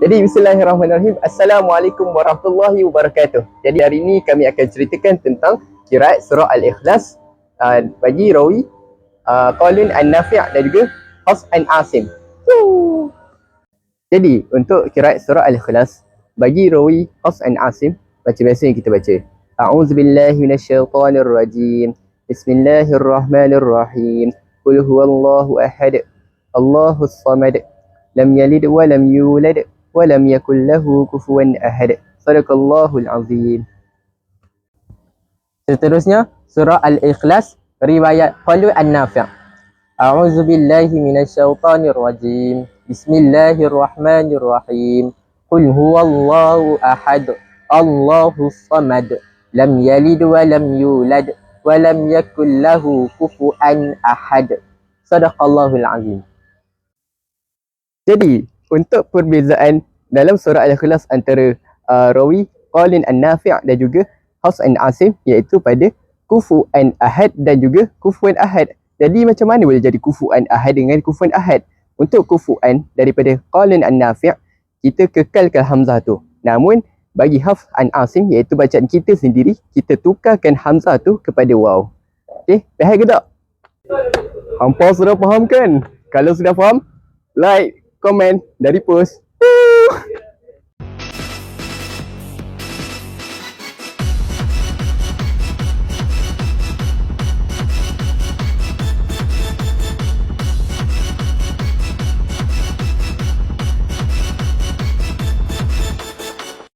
Jadi bismillahirrahmanirrahim. Assalamualaikum warahmatullahi wabarakatuh. Jadi hari ini kami akan ceritakan tentang kiraat surah Al-Ikhlas uh, bagi rawi uh, Qalin An-Nafi' dan juga Hafs An Asim. Woo! Jadi untuk kiraat surah Al-Ikhlas bagi rawi Hafs An Asim macam biasa yang kita baca. A'udzubillahi minasyaitonirrajim. Bismillahirrahmanirrahim. Qul huwallahu ahad. Allahus samad. Lam yalid wa lam yulad wa lam yakul lahu kufuwan ahad. Sadaqallahul azim. Seterusnya surah Al-Ikhlas riwayat Qalu An-Nafi'. A'udzu billahi minasyaitonir rajim. Bismillahirrahmanirrahim. Qul huwallahu ahad. Allahus samad. Lam yalid wa lam yulad wa lam yakul lahu kufuwan ahad. Sadaqallahul azim. Jadi, untuk perbezaan dalam surah Al-Ikhlas antara uh, rawi Qalin An-Nafi' dan juga Hafs An Asim iaitu pada kufuan ahad dan juga kufuan ahad. Jadi macam mana boleh jadi kufuan ahad dengan kufuan ahad? Untuk kufuan daripada Qalin An-Nafi' kita kekalkan hamzah tu. Namun bagi Hafs An Asim iaitu bacaan kita sendiri, kita tukarkan hamzah tu kepada waw. Okey, faham ke tak? Hampa sudah faham kan? Kalau sudah faham, like, komen dari post. Woo!